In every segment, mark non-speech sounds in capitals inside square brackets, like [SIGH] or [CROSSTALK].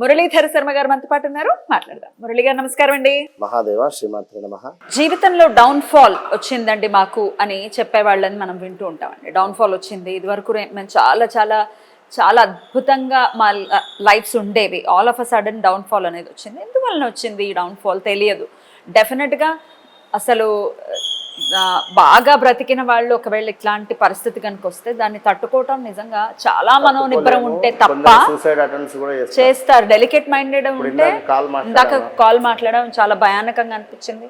మురళీధర శర్మ గారు మనతో పాటు ఉన్నారు. మాట్లాడదాం. మురళి గారు నమస్కారం అండి. మహాదేవ శ్రీమాత్రి నమ. జీవితంలో డౌన్ ఫాల్ వచ్చిందండి మాకు అని చెప్పేవాళ్ళని మనం వింటూ ఉంటామండి. డౌన్ ఫాల్ వచ్చింది. ఇది వరకు మేము చాలా చాలా చాలా అద్భుతంగా మా లైఫ్స్ ఉండేవి. All of a sudden down fall అనేది వచ్చింది. ఎందువలన వచ్చింది ఈ డౌన్ ఫాల్ తెలియదు. డెఫినెట్గా అసలు బాగా బ్రతికిన వాళ్ళు ఒకవేళ ఇట్లాంటి పరిస్థితి కనుక వస్తే దాన్ని తట్టుకోవటం నిజంగా చాలా మనోనిబ్బరం ఉంటే తప్ప చేస్తారు. డెలికేట్ మైండెడ్ ఉంటే ఇందాక. కాల్ మాట్లాడడం చాలా భయానకంగా అనిపించింది.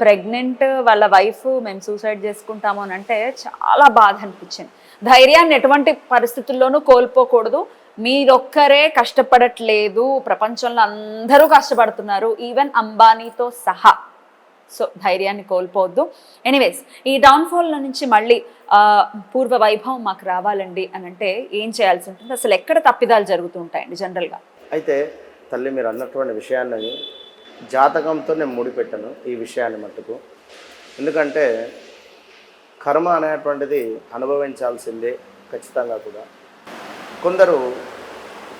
ప్రెగ్నెంట్ వాళ్ళ వైఫ్ మేము సూసైడ్ చేసుకుంటాము అని అంటే చాలా బాధ అనిపించింది. ధైర్యాన్ని ఎటువంటి పరిస్థితుల్లోనూ కోల్పోకూడదు. మీరొక్కరే కష్టపడట్లేదు. ప్రపంచంలో అందరూ కష్టపడుతున్నారు. ఈవెన్ అంబానీతో సహా. సో ధైర్యాన్ని కోల్పోవద్దు. ఎనీవేస్ ఈ డౌన్ఫాల్ నుంచి మళ్ళీ పూర్వ వైభవం మాకు రావాలండి అని అంటే ఏం చేయాల్సి ఉంటుంది? అసలు ఎక్కడ తప్పిదాలు జరుగుతూ ఉంటాయండి జనరల్గా? అయితే తల్లి మీరు అన్నటువంటి విషయాన్ని జాతకంతో నేను ముడిపెట్టాను ఈ విషయాన్ని మట్టుకు. ఎందుకంటే కర్మ అనేటువంటిది అనుభవించాల్సిందే ఖచ్చితంగా కూడా. కొందరు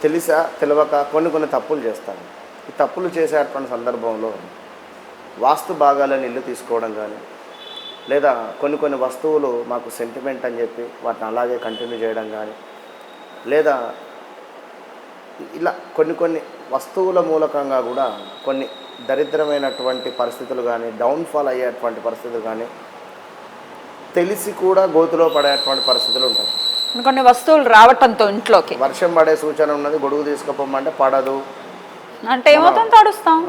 తెలిసా తెలియక కొన్ని కొన్ని తప్పులు చేస్తారు. ఈ తప్పులు చేసేటువంటి సందర్భంలో వాస్తు భాగాలను ఇల్లు తీసుకోవడం కానీ లేదా కొన్ని కొన్ని వస్తువులు మాకు సెంటిమెంట్ అని చెప్పి వాటిని అలాగే కంటిన్యూ చేయడం కానీ లేదా ఇలా కొన్ని కొన్ని వస్తువుల మూలకంగా కూడా కొన్ని దరిద్రమైనటువంటి పరిస్థితులు కానీ డౌన్ఫాల్ అయ్యేటువంటి పరిస్థితులు కానీ తెలిసి కూడా గోతులో పడేటువంటి పరిస్థితులు ఉంటాయి. కొన్ని వస్తువులు రావటంతో ఇంట్లోకి. వర్షం పడే సూచన ఉన్నది గొడుగు తీసుకుపోమంటే పడదు. అంటే ఏమవుతుంది? తడుస్తాం.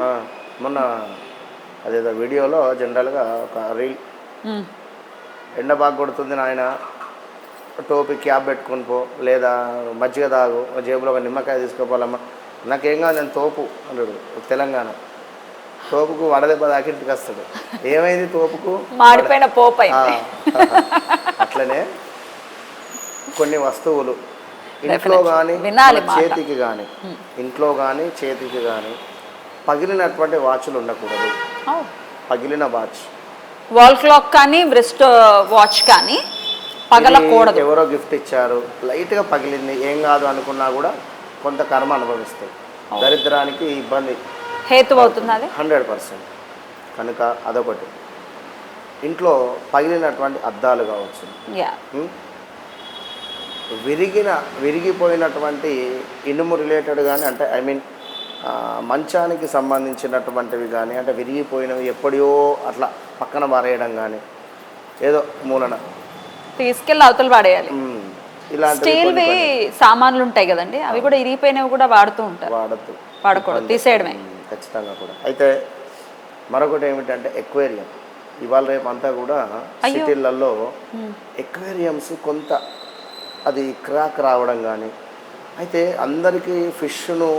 మొన్న అదేదో వీడియోలో జనరల్గా ఒక రీల్. ఎండ బాగా కొడుతుంది నాయన టోపీ క్యాప్ పెట్టుకొని పో లేదా మజ్జిగ తాగు జేబులో ఒక నిమ్మకాయ తీసుకోపోవాలమ్మా. నాకేం కాదు నేను తోపు అన్నాడు తెలంగాణ. తోపుకు వడదెబ్బ దాకి ఇంటికి వస్తాడు. ఏమైంది తోపుకు? మాడిపోయిన పోపు [LAUGHS] అట్లనే కొన్ని వస్తువులు. ఇంట్లో. కానీ. చేతికి కానీ ఇంట్లో కానీ చేతికి కానీ పగిలినటువంటి వాచ్లు ఉండకూడదు. పగిలిన వాచ్ వాల్ క్లాక్ కానీ బ్రెస్ట్ వాచ్ కానీ పగలకూడదు. ఎవరో గిఫ్ట్ ఇచ్చారు. లైట్గా పగిలింది ఏం కాదు అనుకున్నా కూడా కొంత కర్మ అనుభవిస్తాయి. దరిద్రానికి ఇబ్బంది. హేతు అవుతుంది అది? హండ్రెడ్ పర్సెంట్ కనుక అదొకటి. ఇంట్లో పగిలినటువంటి అద్దాలు కావచ్చు. యా ఉం? విరిగిన విరిగిపోయినటువంటి ఇనుము రిలేటెడ్ కానీ అంటే ఐ మీన్ మంచానికి సంబంధించినటువంటివి కానీ అంటే విరిగిపోయినవి ఎప్పుడో అట్లా పక్కన పారేయడం కానీ ఏదో మూలన. తీసుకెళ్ళి అవతల ఇలాంటివి స్టీల్వి సామాన్లు ఉంటాయి కదండి అవి కూడా ఇరిగిపోయినవి కూడా వాడుతూ ఉంటారు. వాడద్దు. వాడకూడదు తీసేయడమే. ఖచ్చితంగా కూడా. అయితే మరొకటి ఏమిటంటే ఎక్వేరియం. ఇవాళ రేపు అంతా కూడా సిటీలలో ఎక్వేరియంస్ కొంత అది క్రాక్ రావడం కానీ అయితే అందరికీ ఫిష్ను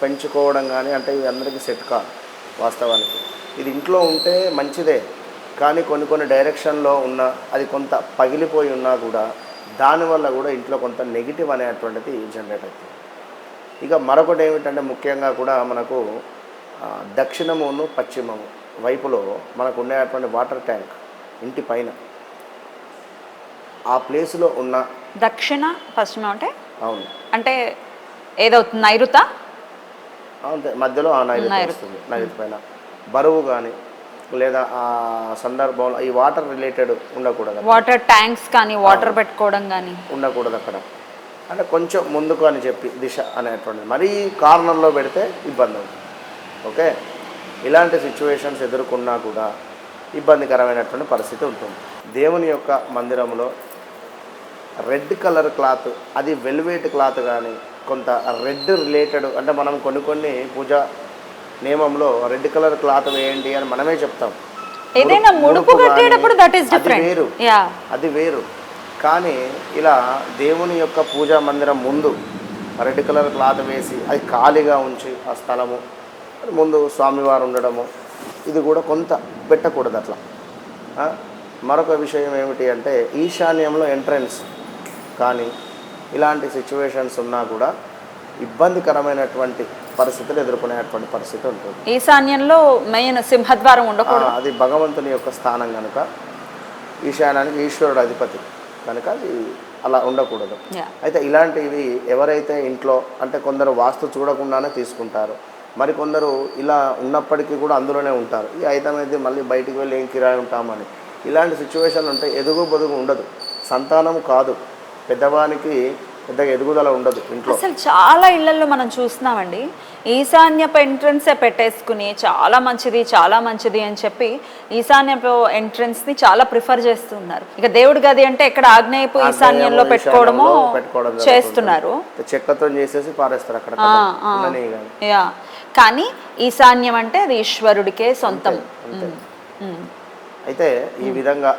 పెంచుకోవడం కానీ అంటే ఇది అందరికీ సెట్ కాదు వాస్తవానికి. ఇది ఇంట్లో ఉంటే మంచిదే కానీ కొన్ని కొన్ని డైరెక్షన్లో ఉన్న అది కొంత పగిలిపోయి ఉన్నా కూడా దానివల్ల కూడా ఇంట్లో కొంత నెగిటివ్ అనేటువంటిది జనరేట్ అవుతుంది. ఇక మరొకటి ఏమిటంటే ముఖ్యంగా కూడా మనకు దక్షిణమును పశ్చిమము వైపులో మనకు ఉండేటువంటి వాటర్ ట్యాంక్ ఇంటి పైన. ఆ ప్లేస్లో ఉన్న దక్షిణ పశ్చిమ అంటే? అవును. అంటే ఏదవుతుంది? నైరుత? అంతే మధ్యలో ఆ నైరుతి. వస్తుంది నైరుతి పైన. బరువు కానీ లేదా ఆ సందర్భంలో ఈ వాటర్ రిలేటెడ్ ఉండకూడదు వాటర్ ట్యాంక్స్ కానీ వాటర్ పెట్టుకోవడం కానీ. ఉండకూడదు అక్కడ. అంటే కొంచెం ముందుకు అని చెప్పి దిశ అనేటువంటిది. మరీ కార్నర్లో పెడితే ఇబ్బంది అవుతుంది. ఓకే? ఇలాంటి సిచ్యువేషన్స్ ఎదుర్కొన్నా కూడా ఇబ్బందికరమైనటువంటి పరిస్థితి ఉంటుంది. దేవుని యొక్క మందిరంలో రెడ్ కలర్ క్లాత్ అది వెల్వేట్ క్లాత్ కానీ కొంత రెడ్ రిలేటెడ్ అంటే మనం కొన్ని కొన్ని పూజ నియమంలో రెడ్ కలర్ క్లాత్ వేయండి అని మనమే చెప్తాం. ఏదైనా ముడుపు- ముడుపు ముడుపు కట్టేటప్పుడు కానీ దట్ ఈస్ అది డిఫరెంట్ వేరు. అది వేరు. కానీ ఇలా దేవుని యొక్క పూజా మందిరం ముందు రెడ్ కలర్ క్లాత్ వేసి అది ఖాళీగా ఉంచి ఆ స్థలము ముందు స్వామివారు ఉండడము ఇది కూడా కొంత పెట్టకూడదు అట్లా. మరొక విషయం ఏమిటి అంటే ఈశాన్యంలో ఎంట్రన్స్ కానీ ఇలాంటి సిచ్యువేషన్స్ ఉన్నా కూడా ఇబ్బందికరమైనటువంటి పరిస్థితులు ఎదుర్కొనేటువంటి పరిస్థితి ఉంటుంది. ఈశాన్యంలో మెయిన్ సింహద్వారం ఉండకూడదు. అది భగవంతుని యొక్క స్థానం కనుక ఈశాన్యానికి ఈశ్వరుడు అధిపతి కనుక అది అలా ఉండకూడదు. అయితే ఇలాంటివి ఎవరైతే ఇంట్లో అంటే కొందరు వాస్తు చూడకుండానే తీసుకుంటారు. మరి కొందరు ఇలా ఉన్నప్పటికీ కూడా అందులోనే ఉంటారు. ఈ ఐటమ్ అయితే మళ్ళీ బయటికి వెళ్ళి ఏం కిరాయి ఉంటామని. ఇలాంటి సిచ్యువేషన్ ఉంటే ఎదుగు బొదుగు ఉండదు. సంతానం కాదు. పెద్దవానికి పెద్దగా ఎదుగుదల ఉండదు ఇంట్లో. అసలు చాలా ఇళ్ళలో మనం చూస్తున్నామండి. ఈశాన్యపు ఎంట్రన్సే పెట్టేసుకుని చాలా మంచిది చాలా మంచిది అని చెప్పి ఈశాన్యపు ఎంట్రన్స్ని చాలా ప్రిఫర్ చేస్తున్నారు. ఇక దేవుడి గది అంటే ఎక్కడ ఆగ్నేయపు ఈశాన్యంలో పెట్టుకోవడము. చేస్తున్నారు. చెక్కతో చేసేసి పారేస్తారు అక్కడ. యా. కానీ ఈశాన్యం అంటే అది ఈశ్వరుడికే సొంతం. అయితే ఈ విధంగా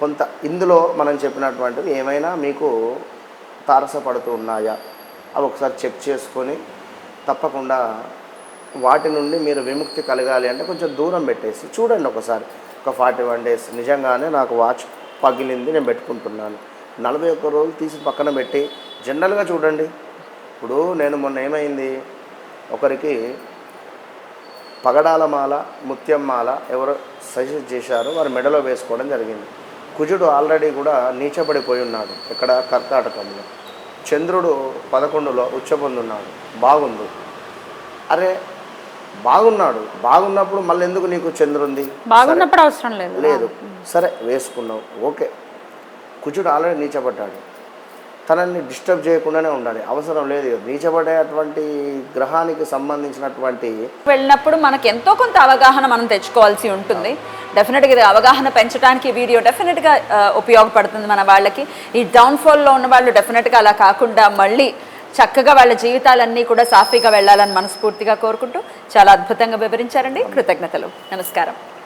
కొంత ఇందులో మనం చెప్పినటువంటివి ఏమైనా మీకు తారసపడుతూ ఉన్నాయా? అవి ఒకసారి చెక్ చేసుకొని తప్పకుండా వాటి నుండి మీరు విముక్తి కలగాలి అంటే కొంచెం దూరం పెట్టేసి చూడండి ఒకసారి. ఒక ఫార్టీ వన్ డేస్. నిజంగానే నాకు వాచ్ పగిలింది నేను పెట్టుకుంటున్నాను. నలభై ఒక్క రోజులు తీసి పక్కన పెట్టి జనరల్గా చూడండి. ఇప్పుడు నేను మొన్న ఏమైంది? ఒకరికి పగడాల మాల ముత్యం మాల ఎవరు సజెస్ట్ చేశారో వారు మెడలో వేసుకోవడం జరిగింది. కుజుడు ఆల్రెడీ కూడా నీచబడిపోయి ఉన్నాడు ఇక్కడ కర్కాటకంలో. చంద్రుడు పదకొండులో ఉచ్చబొందున్నాడు. బాగుంది అరే బాగున్నాడు. బాగున్నప్పుడు మళ్ళీ ఎందుకు నీకు చంద్రుంది? బాగున్నప్పుడు అవసరం లేదు. లేదు. సరే వేసుకున్నావు. ఓకే. కుజుడు ఆల్రెడీ నీచబడ్డాడు. తనల్ని డిస్టర్బ్ చేయకుండానే ఉండాలి. అవసరం లేదు. నీచబడేటువంటి గ్రహానికి సంబంధించినటువంటి వెళ్ళినప్పుడు మనకు ఎంతో కొంత అవగాహన మనం తెచ్చుకోవాల్సి ఉంటుంది. డెఫినెట్గా ఇది అవగాహన పెంచడానికి వీడియో డెఫినెట్గా ఉపయోగపడుతుంది మన వాళ్ళకి. ఈ డౌన్ఫాల్లో ఉన్న వాళ్ళు డెఫినెట్గా అలా కాకుండా మళ్ళీ చక్కగా వాళ్ళ జీవితాలన్నీ కూడా సాఫీగా వెళ్ళాలని మనస్ఫూర్తిగా కోరుకుంటూ చాలా అద్భుతంగా వివరించారండి. కృతజ్ఞతలు. నమస్కారం.